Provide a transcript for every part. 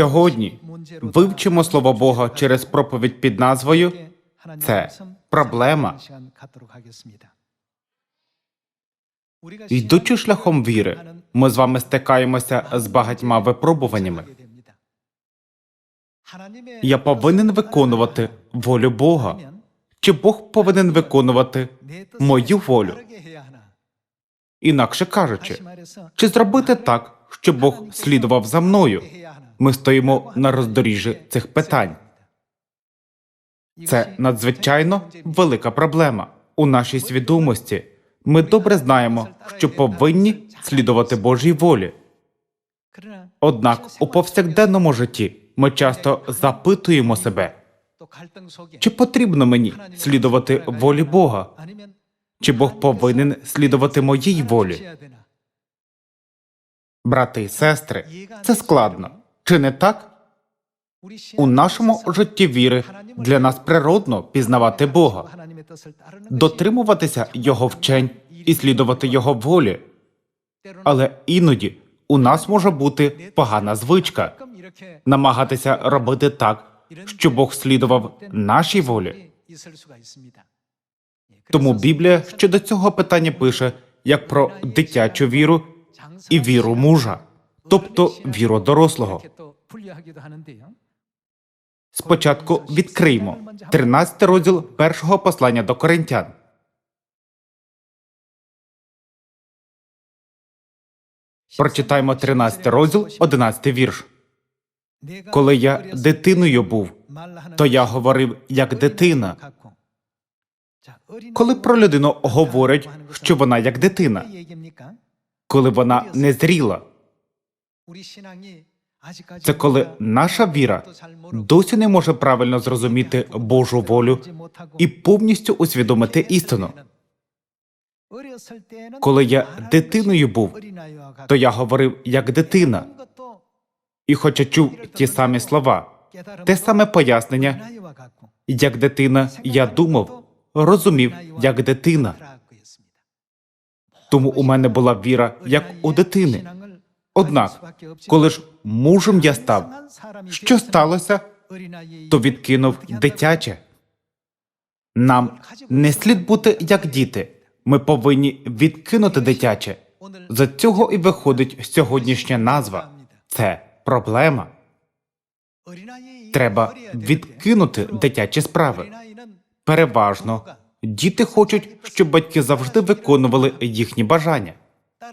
Сьогодні вивчимо слово Бога через проповідь під назвою це проблема. Йдучи шляхом віри, ми з вами стикаємося з багатьма випробуваннями. Я повинен виконувати волю Бога. Чи Бог повинен виконувати мою волю? Інакше кажучи, чи зробити так, щоб Бог слідував за мною? Ми стоїмо на роздоріжжі цих питань. Це надзвичайно велика проблема у нашій свідомості. Ми добре знаємо, що повинні слідувати Божій волі. Однак у повсякденному житті ми часто запитуємо себе, чи потрібно мені слідувати волі Бога, чи Бог повинен слідувати моїй волі. Брати і сестри, це складно. Чи не так? У нашому житті віри для нас природно пізнавати Бога, дотримуватися Його вчень і слідувати Його волі. Але іноді у нас може бути погана звичка намагатися робити так, щоб Бог слідував нашій волі. Тому Біблія щодо цього питання пише як про дитячу віру і віру мужа, тобто віру дорослого. Спочатку відкриємо 13 розділ першого послання до коринтян. Прочитаємо 13 розділ, 11 вірш. Коли я дитиною був, то я говорив як дитина. Коли про людину говорять, що вона як дитина, коли вона не зріла, це коли наша віра досі не може правильно зрозуміти Божу волю і повністю усвідомити істину. Коли я дитиною був, то я говорив як дитина, і хоча чув ті самі слова, те саме пояснення, як дитина, я думав, розумів як дитина. Тому у мене була віра як у дитини. Однак, коли ж мужем я став, що сталося, то відкинув дитяче. Нам не слід бути як діти. Ми повинні відкинути дитяче. За цього і виходить сьогоднішня назва. Це проблема. Треба відкинути дитячі справи. Переважно діти хочуть, щоб батьки завжди виконували їхні бажання.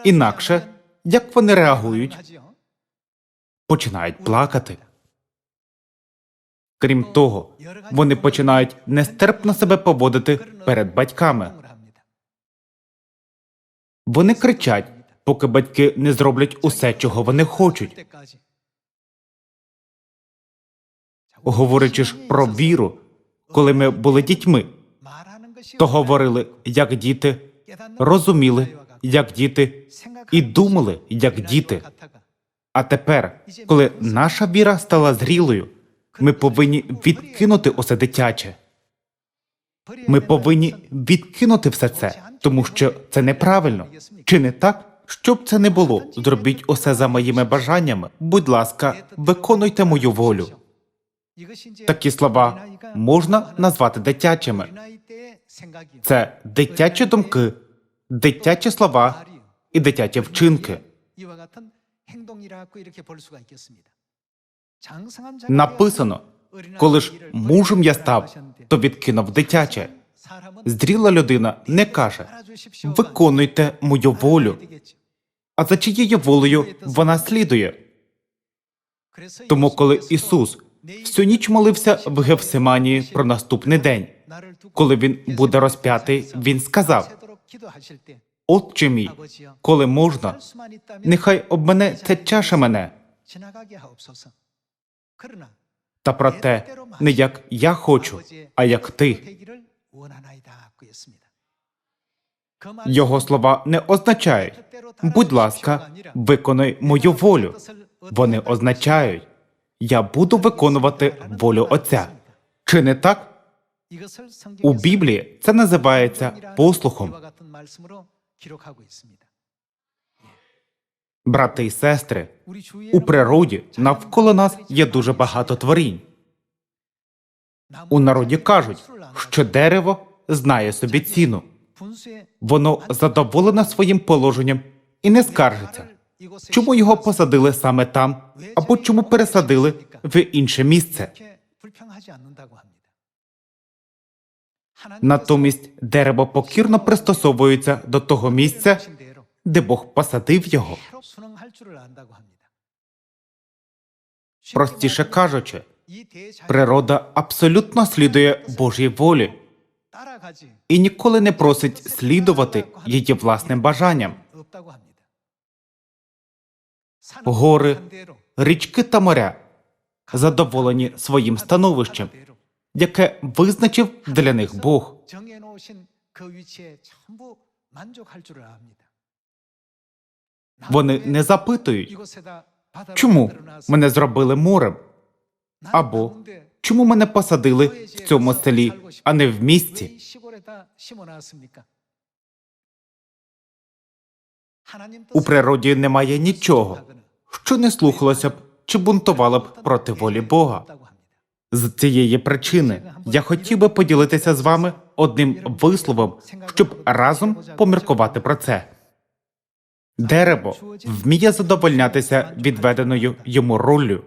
Інакше, як вони реагують, починають плакати. Крім того, вони починають нестерпно себе поводити перед батьками. Вони кричать, поки батьки не зроблять усе, чого вони хочуть. Говорячи ж про віру, коли ми були дітьми, то говорили як діти, розуміли як діти і думали як діти. А тепер, коли наша віра стала зрілою, ми повинні відкинути усе дитяче. Ми повинні відкинути все це, тому що це неправильно. Чи не так? Щоб це не було, зробіть усе за моїми бажаннями. Будь ласка, виконуйте мою волю. Такі слова можна назвати дитячими. Це дитячі думки, дитячі слова і дитячі вчинки. Написано, коли ж мужем я став, то відкинув дитяче. Зріла людина не каже виконуйте мою волю, а за чиєю волею вона слідує. Тому, коли Ісус всю ніч молився в Гефсиманії про наступний день, коли він буде розп'ятий, він сказав: Отче мій, коли можна, нехай обмене ця чаша мене, та проте не як я хочу, а як ти. Його слова не означають будь ласка, виконай мою волю. Вони означають я буду виконувати волю Отця. Чи не так? У Біблії це називається послухом. Брати і сестри, у природі навколо нас є дуже багато творінь. у народі кажуть, що дерево знає собі ціну. Воно задоволене своїм положенням і не скаржиться. Чому його посадили саме там, або чому пересадили в інше місце? Натомість дерево покірно пристосовується до того місця, де Бог посадив його. Простіше кажучи, природа абсолютно слідує Божій волі і ніколи не просить слідувати її власним бажанням. Гори, річки та моря задоволені своїм становищем, яке визначив для них Бог. Вони не запитують, чому мене зробили морем, або чому мене посадили в цьому селі, а не в місті. У природі немає нічого, що не слухалося б чи бунтувало б проти волі Бога. З цієї причини я хотів би поділитися з вами одним висловом, щоб разом поміркувати про це. Дерево вміє задовольнятися відведеною йому роллю.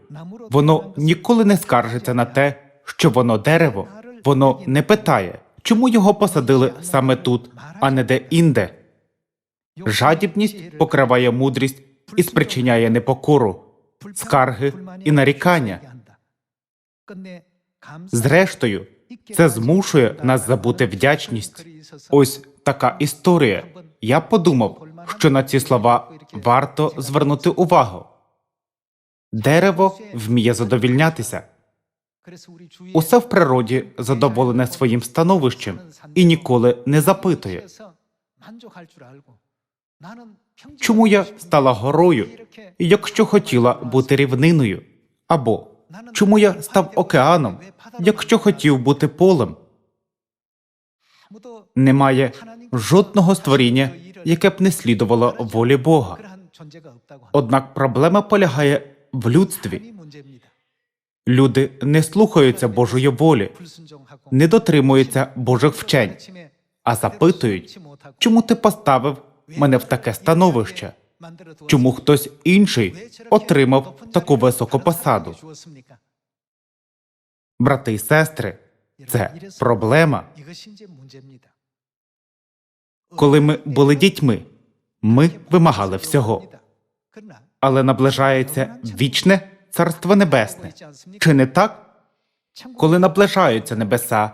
Воно ніколи не скаржиться на те, що воно дерево. Воно не питає, чому його посадили саме тут, а не де інде. Жадібність покриває мудрість і спричиняє непокору, скарги і нарікання. Зрештою, це змушує нас забути вдячність. Ось така історія. Я подумав, що на ці слова варто звернути увагу. Дерево вміє задовільнятися. Усе в природі задоволене своїм становищем і ніколи не запитує, чому я стала горою, якщо хотіла бути рівниною, або чому я став океаном, якщо хотів бути полем. Немає жодного створіння, яке б не слідувало волі Бога. Однак проблема полягає в людстві. Люди не слухаються Божої волі, не дотримуються Божих вчень, а запитують, чому ти поставив мене в таке становище? Чому хтось інший отримав таку високу посаду? Брати і сестри, це проблема. Коли ми були дітьми, ми вимагали всього, але наближається вічне царство небесне. Чи не так? Коли наближаються небеса,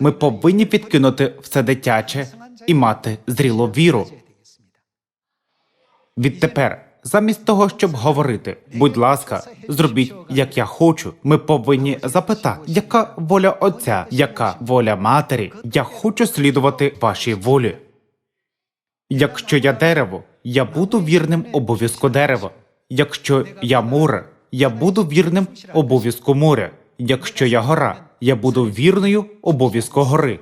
ми повинні відкинути все дитяче і мати зрілу віру. Відтепер, замість того, щоб говорити, будь ласка, зробіть як я хочу. Ми повинні запитати, яка воля отця, яка воля матері. Я хочу слідувати вашій волі. Якщо я дерево, я буду вірним обов'язку дерева. Якщо я море, я буду вірним обов'язку моря. Якщо я гора, я буду вірною обов'язку гори.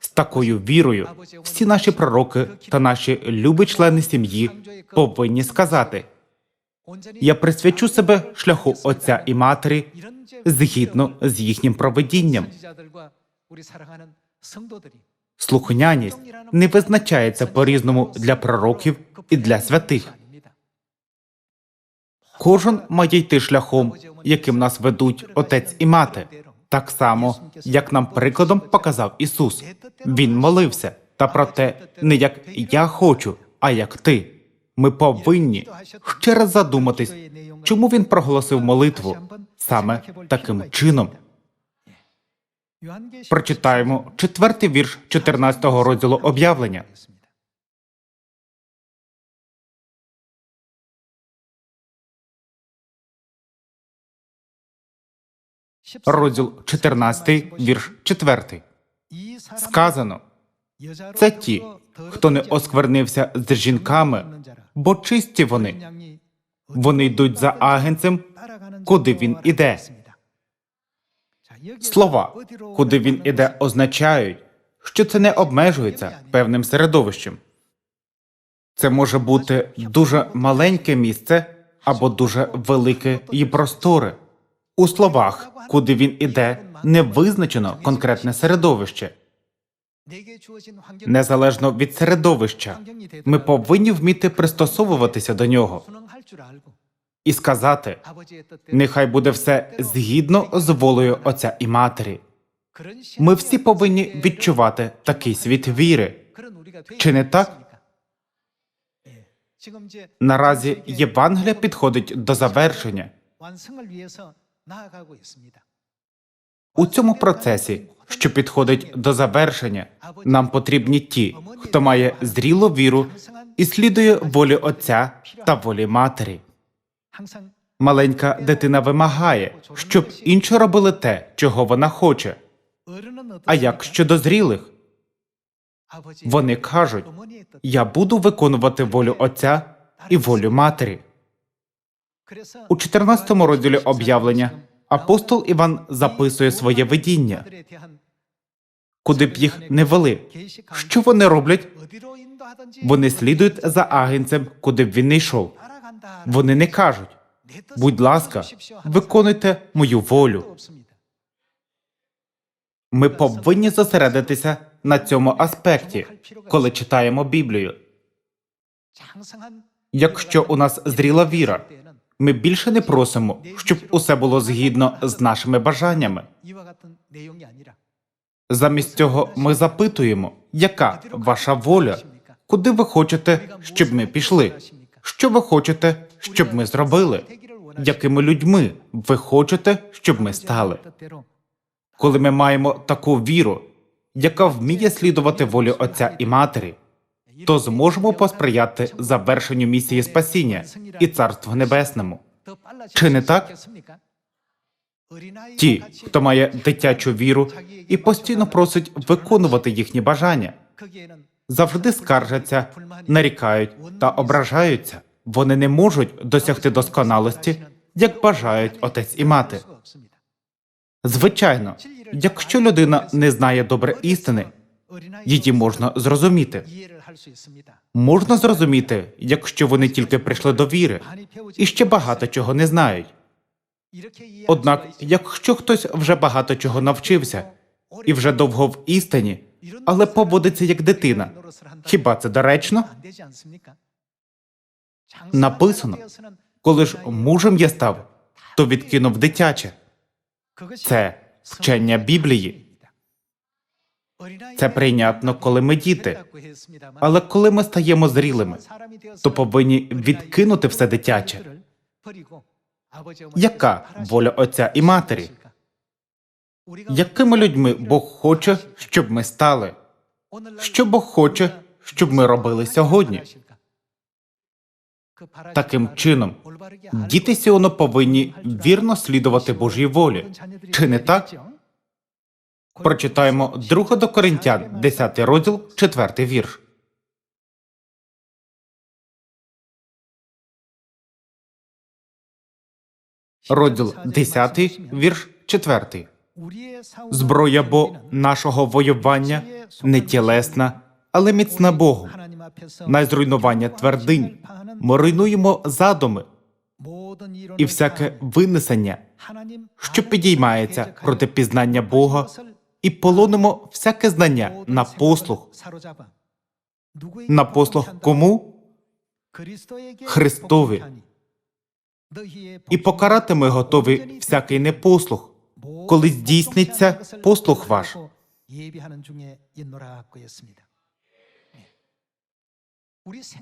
З такою вірою всі наші пророки та наші любі члени сім'ї повинні сказати: я присвячу себе шляху отця і матері згідно з їхнім проведінням. Слухняність не визначається по різному для пророків і для святих. Кожен має йти шляхом, яким нас ведуть отець і мати, так само, як нам прикладом показав Ісус. Він молився, та проте не як я хочу, а як ти. Ми повинні ще раз задуматись, чому він проголосив молитву саме таким чином. Прочитаємо четвертий вірш 14 розділу об'явлення. Розділ 14, вірш 4. Сказано, це ті, хто не осквернився з жінками, бо чисті вони. Вони йдуть за агенцем, куди він іде. Слова, куди він іде, означають, що це не обмежується певним середовищем. Це може бути дуже маленьке місце або дуже велике і просторе. У словах, куди він іде, не визначено конкретне середовище. Незалежно від середовища, ми повинні вміти пристосовуватися до нього і сказати: нехай буде все згідно з волею Отця і Матері. Ми всі повинні відчувати такий світ віри. Чи не так? Наразі Євангелія підходить до завершення. У цьому процесі, що підходить до завершення, нам потрібні ті, хто має зрілу віру і слідує волі Отця та волі Матері. Маленька дитина вимагає, щоб інші робили те, чого вона хоче. А як щодо зрілих? Вони кажуть, я буду виконувати волю Отця і волю Матері. У 14 розділі об'явлення апостол Іван записує своє видіння, куди б їх не вели. Що вони роблять? Вони слідують за агенцем, куди б він не йшов. Вони не кажуть, будь ласка, виконуйте мою волю. Ми повинні зосередитися на цьому аспекті, коли читаємо Біблію. Якщо у нас зріла віра, ми більше не просимо, щоб усе було згідно з нашими бажаннями. Замість цього ми запитуємо, яка ваша воля, куди ви хочете, щоб ми пішли, що ви хочете, щоб ми зробили, якими людьми ви хочете, щоб ми стали. Коли ми маємо таку віру, яка вміє слідувати волі Отця і Матері, то зможемо посприяти завершенню місії спасіння і Царству Небесному. Чи не так? Ті, хто має дитячу віру і постійно просить виконувати їхні бажання, завжди скаржаться, нарікають та ображаються. Вони не можуть досягти досконалості, як бажають отець і мати. Звичайно, якщо людина не знає добре істини, її можна зрозуміти. Можна зрозуміти, якщо вони тільки прийшли до віри і ще багато чого не знають. Однак, якщо хтось вже багато чого навчився і вже довго в істині, але поводиться як дитина, хіба це доречно? Написано, коли ж мужем я став, то відкинув дитяче. Це вчення Біблії. Це прийнятно, коли ми діти. Але коли ми стаємо зрілими, то повинні відкинути все дитяче. Яка воля Отця і Матері? Якими людьми Бог хоче, щоб ми стали? Що Бог хоче, щоб ми робили сьогодні? Таким чином, діти Сіону повинні вірно слідувати Божій волі. Чи не так? Прочитаємо 2 до Коринтян, 10 розділ, 4 вірш. Розділ 10, вірш 4. Зброя бо нашого воювання не тілесна, але міцна Богу. На зруйнування твердинь ми руйнуємо задуми і всяке винесення, що підіймається проти пізнання Бога, і полонимо всяке знання на послух. На послуг кому? Христові. І покарати ми готові всякий непослух, коли здійсниться послух ваш.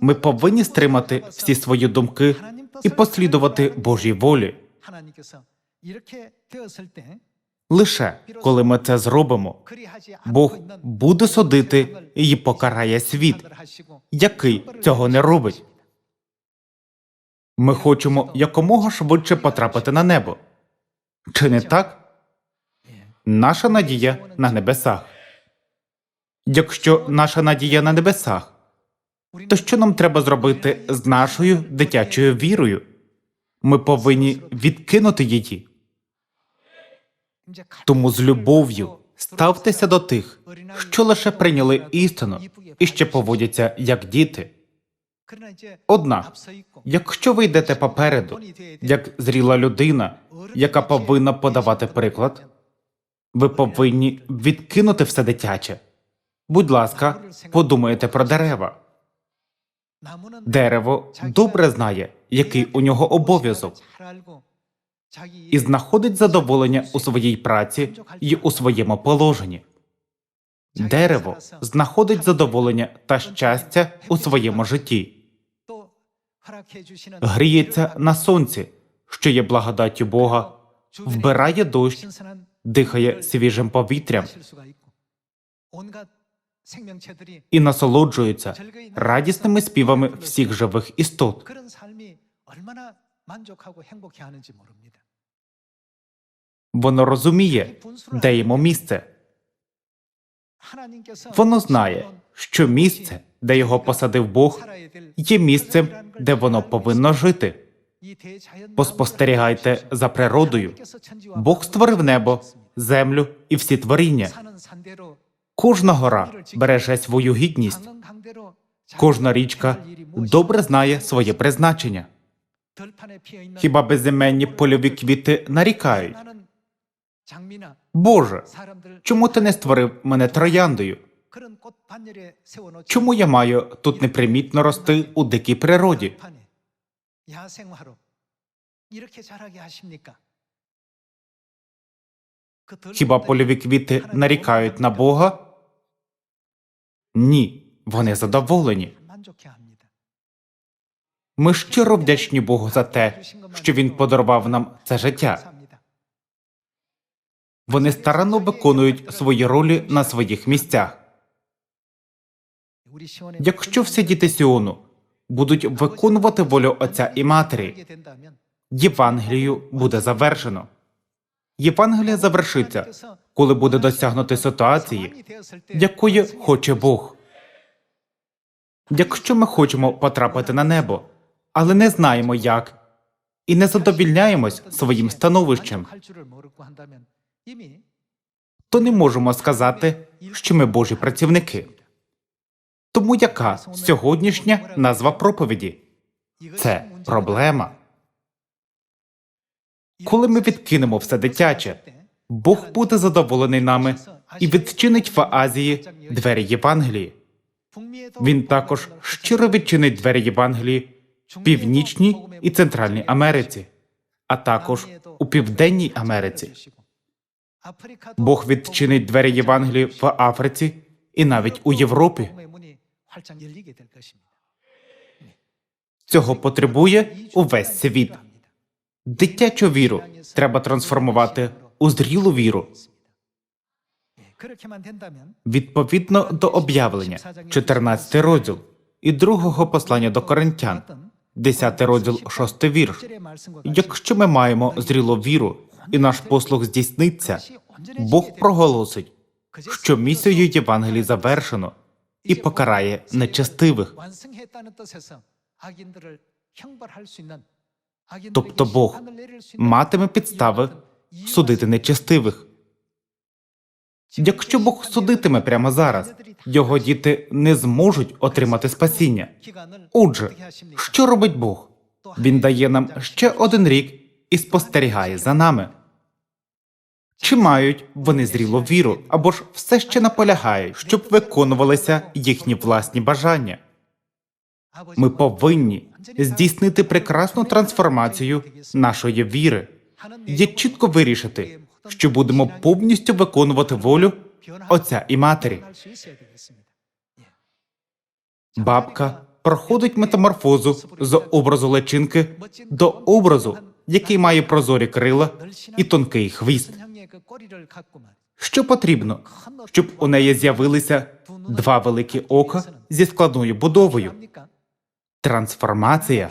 Ми повинні стримати всі свої думки і послідувати Божій волі. Лише коли ми це зробимо, Бог буде судити і покарає світ, який цього не робить. Ми хочемо якомога швидше потрапити на небо. Чи не так? Наша надія на небесах. Якщо наша надія на небесах, то що нам треба зробити з нашою дитячою вірою? Ми повинні відкинути її. Тому з любов'ю ставтеся до тих, що лише прийняли істину і ще поводяться як діти. Однак, якщо ви йдете попереду, як зріла людина, яка повинна подавати приклад, ви повинні відкинути все дитяче. Будь ласка, подумайте про дерева. Дерево добре знає, який у нього обов'язок, і знаходить задоволення у своїй праці і у своєму положенні. Дерево знаходить задоволення та щастя у своєму житті, гріється на сонці, що є благодаттю Бога, вбирає дощ, дихає свіжим повітрям і насолоджується радісними співами всіх живих істот. Воно розуміє, де йому місце. Воно знає, що місце, де його посадив Бог, є місцем, де воно повинно жити. Поспостерігайте за природою. Бог створив небо, землю і всі творіння. Кожна гора береже свою гідність. Кожна річка добре знає своє призначення. Хіба безіменні польові квіти нарікають? Боже, чому ти не створив мене трояндою? Чому я маю тут непримітно рости у дикій природі? Хіба польові квіти нарікають на Бога? Ні, вони задоволені. Ми щиро вдячні Богу за те, що він подарував нам це життя. Вони старанно виконують свої ролі на своїх місцях. Якщо всі діти Сіону будуть виконувати волю Отця і Матері, Євангелію буде завершено. Євангелія завершиться, коли буде досягнути ситуації, якої хоче Бог. Якщо ми хочемо потрапити на небо, але не знаємо як, і не задовільняємось своїм становищем то не можемо сказати, що ми Божі працівники. Тому яка сьогоднішня назва проповіді? Це проблема. Коли ми відкинемо все дитяче, Бог буде задоволений нами і відчинить в Азії двері Євангелії. Він також щиро відчинить двері Євангелії в Північній і Центральній Америці, а також у Південній Америці. Бог відчинить двері Євангелії в Африці і навіть у Європі. Цього потребує увесь світ. Дитячу віру треба трансформувати у зрілу віру. Відповідно до об'явлення, 14 розділ і другого послання до коринтян, 10 розділ, 6 вірш. Якщо ми маємо зрілу віру і наш послуг здійсниться, Бог проголосить, що місію Євангелії завершено і покарає нечестивих. Тобто Бог матиме підстави судити нечестивих. Якщо Бог судитиме прямо зараз, його діти не зможуть отримати спасіння. Отже, що робить Бог? Він дає нам ще один рік і спостерігає за нами. Чи мають вони зрілу віру, або ж все ще наполягають, щоб виконувалися їхні власні бажання? Ми повинні здійснити прекрасну трансформацію нашої віри є чітко вирішити, що будемо повністю виконувати волю Отця і Матері. Бабка проходить метаморфозу з образу личинки до образу, який має прозорі крила і тонкий хвіст. Що потрібно, щоб у неї з'явилися два великі ока зі складною будовою? Трансформація.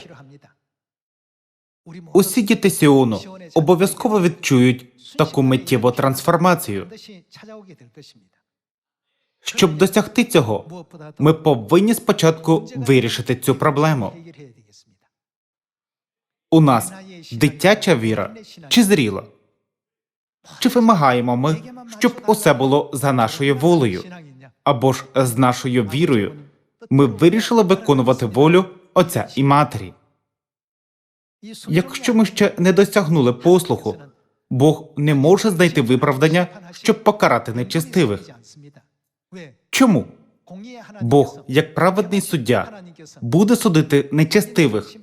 Усі діти Сіону обов'язково відчують таку миттєву трансформацію. Щоб досягти цього, ми повинні спочатку вирішити цю проблему. У нас дитяча віра чи зріла? Чи вимагаємо ми, щоб усе було за нашою волею, або ж з нашою вірою ми вирішили виконувати волю Отця і Матері. Якщо ми ще не досягнули послуху, Бог не може знайти виправдання, щоб покарати нечестивих. Чому? Бог, як праведний суддя, буде судити нечестивих,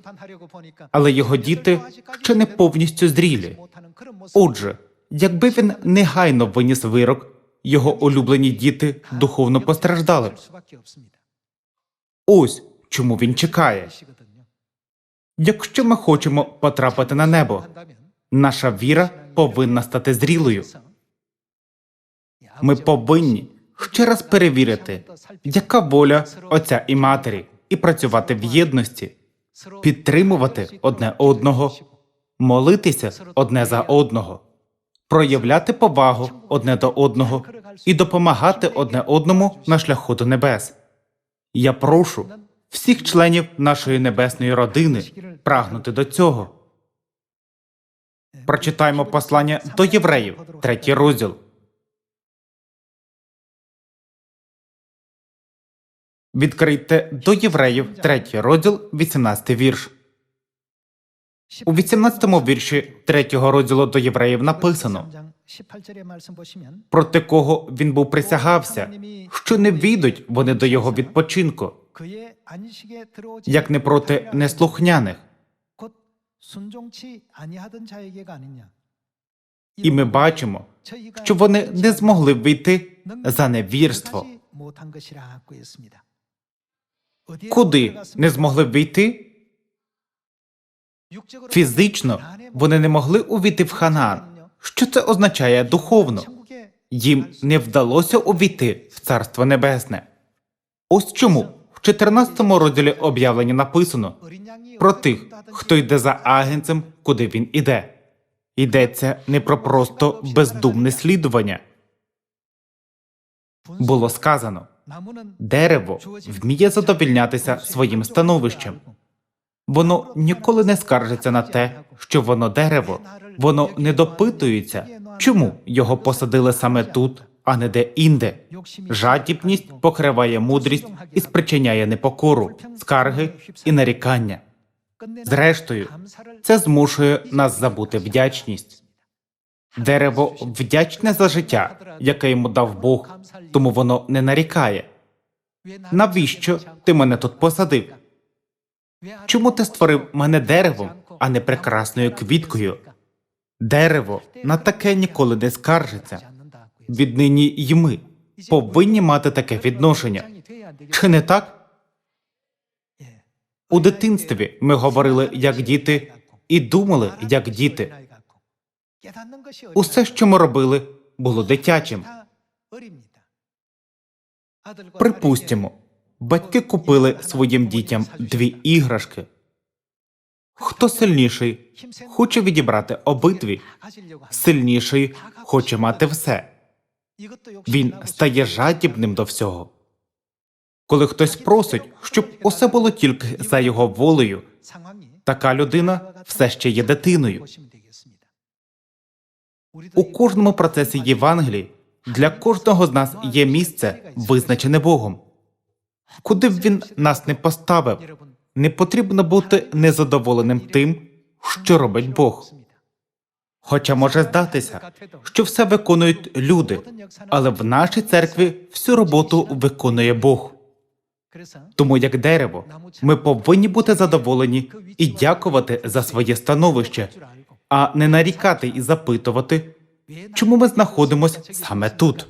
але його діти ще не повністю зрілі. Отже, якби він негайно виніс вирок, його улюблені діти духовно постраждали. Ось чому він чекає. Якщо ми хочемо потрапити на небо, наша віра повинна стати зрілою. Ми повинні ще раз перевірити, яка воля Отця і Матері, і працювати в єдності, підтримувати одне одного, молитися одне за одного, проявляти повагу одне до одного і допомагати одне одному на шляху до небес. Я прошу всіх членів нашої небесної родини прагнути до цього. Прочитаємо послання до євреїв, третій розділ. Відкрийте до євреїв, третій розділ, 18 вірш. У 18-му вірші третього розділу до євреїв написано проти кого він був присягався, що не війдуть вони до його відпочинку, як не проти неслухняних. І ми бачимо, що вони не змогли вийти за невірство. Куди не змогли війти? Фізично вони не могли увійти в Ханаан. Що це означає духовно? Їм не вдалося увійти в Царство Небесне. Ось чому в 14 розділі об'явлення написано про тих, хто йде за агенцем, куди він іде. Йдеться не про просто бездумне слідування. Було сказано дерево вміє задовільнятися своїм становищем. Воно ніколи не скаржиться на те, що воно дерево, воно не допитується, чому його посадили саме тут, а не де інде. Жадібність покриває мудрість і спричиняє непокору, скарги і нарікання. Зрештою, це змушує нас забути вдячність. Дерево вдячне за життя, яке йому дав Бог, тому воно не нарікає. Навіщо ти мене тут посадив? Чому ти створив мене деревом, а не прекрасною квіткою? Дерево на таке ніколи не скаржиться. Віднині й ми повинні мати таке відношення. Чи не так? У дитинстві ми говорили як діти і думали як діти. Усе, що ми робили, було дитячим. Припустимо, батьки купили своїм дітям дві іграшки. Хто сильніший, хоче відібрати обидві, сильніший хоче мати все. Він стає жадібним до всього. Коли хтось просить, щоб усе було тільки за його волею, така людина все ще є дитиною. У кожному процесі Євангелії для кожного з нас є місце, визначене Богом. Куди б він нас не поставив, не потрібно бути незадоволеним тим, що робить Бог. Хоча може здатися, що все виконують люди, але в нашій церкві всю роботу виконує Бог. Тому, як дерево, ми повинні бути задоволені і дякувати за своє становище, а не нарікати і запитувати, чому ми знаходимося саме тут.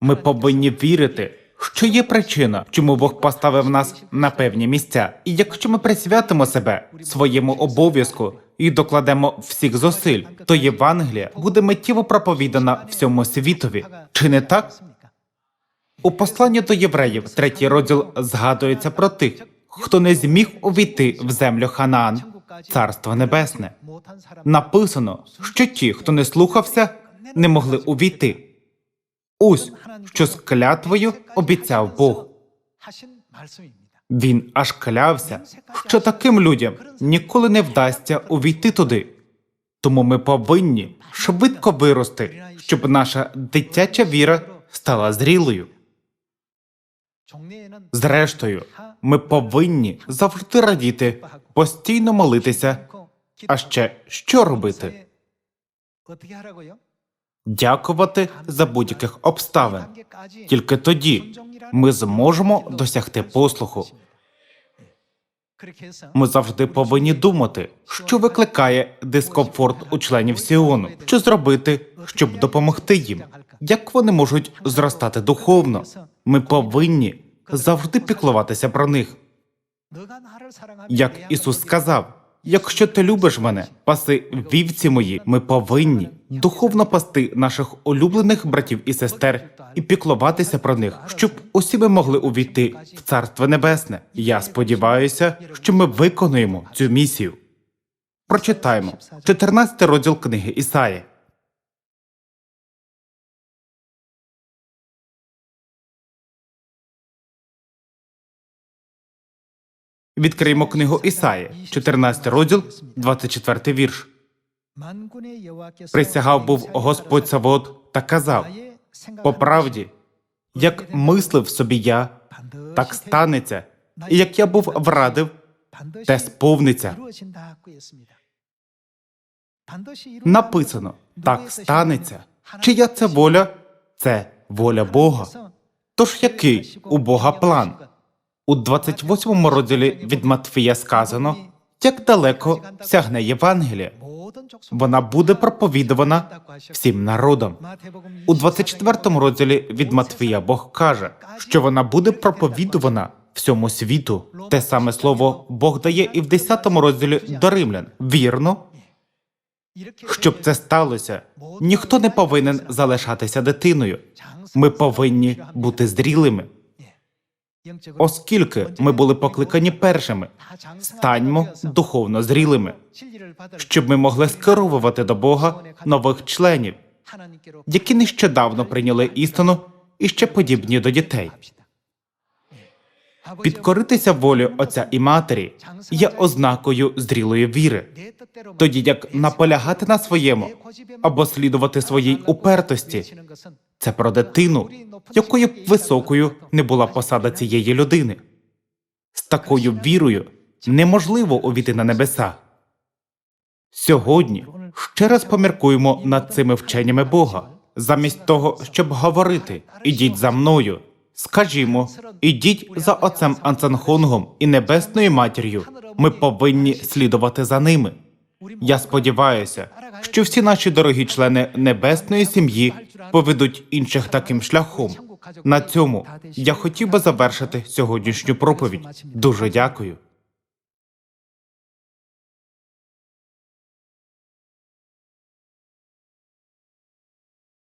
Ми повинні вірити, що є причина, чому Бог поставив нас на певні місця, і якщо ми присвятимо себе своєму обов'язку і докладемо всіх зусиль, то Євангелія буде миттєво проповідана всьому світові. Чи не так? У посланні до євреїв, третій розділ згадується про тих, хто не зміг увійти в землю Ханан царство небесне. Написано, що ті, хто не слухався, не могли увійти. Ось що з клятвою обіцяв Бог. Він аж клявся, що таким людям ніколи не вдасться увійти туди. Тому ми повинні швидко вирости, щоб наша дитяча віра стала зрілою. Зрештою, ми повинні завжди радіти, постійно молитися. А ще що робити? Дякувати за будь-яких обставин. Тільки тоді ми зможемо досягти послуху. Ми завжди повинні думати, що викликає дискомфорт у членів Сіону, що зробити, щоб допомогти їм, як вони можуть зростати духовно. Ми повинні завжди піклуватися про них. Як Ісус сказав: якщо ти любиш мене, паси вівці мої, ми повинні духовно пасти наших улюблених братів і сестер і піклуватися про них, щоб усі ми могли увійти в Царство Небесне. Я сподіваюся, що ми виконуємо цю місію. Прочитаємо 14 розділ книги Ісаї. Відкриємо книгу Ісаї, 14 розділ, 24 вірш. Присягав був Господь Савод та казав: по правді, як мислив собі я, так станеться, і як я був врадив, те сповниться. Написано так станеться. Чия це воля? Це воля Бога. Тож який у Бога план? У 28 розділі від Матфія сказано, як далеко сягне Євангелія. Вона буде проповідувана всім народам. У 24 розділі від Матвія Бог каже, що вона буде проповідувана всьому світу. Те саме слово Бог дає і в 10 розділі до римлян. Вірно, щоб це сталося, ніхто не повинен залишатися дитиною. Ми повинні бути зрілими. Оскільки ми були покликані першими, станьмо духовно зрілими, щоб ми могли скеровувати до Бога нових членів, які нещодавно прийняли істину і ще подібні до дітей. Підкоритися волі отця і матері є ознакою зрілої віри, тоді як наполягати на своєму або слідувати своїй упертості це про дитину, якою б високою не була посада цієї людини. З такою вірою неможливо увійти на небеса. Сьогодні ще раз поміркуємо над цими вченнями Бога, замість того, щоб говорити ідіть за мною. Скажімо, ідіть за отцем Анцанхонгом і небесною матір'ю. Ми повинні слідувати за ними. Я сподіваюся, що всі наші дорогі члени небесної сім'ї поведуть інших таким шляхом. На цьому я хотів би завершити сьогоднішню проповідь. Дуже дякую.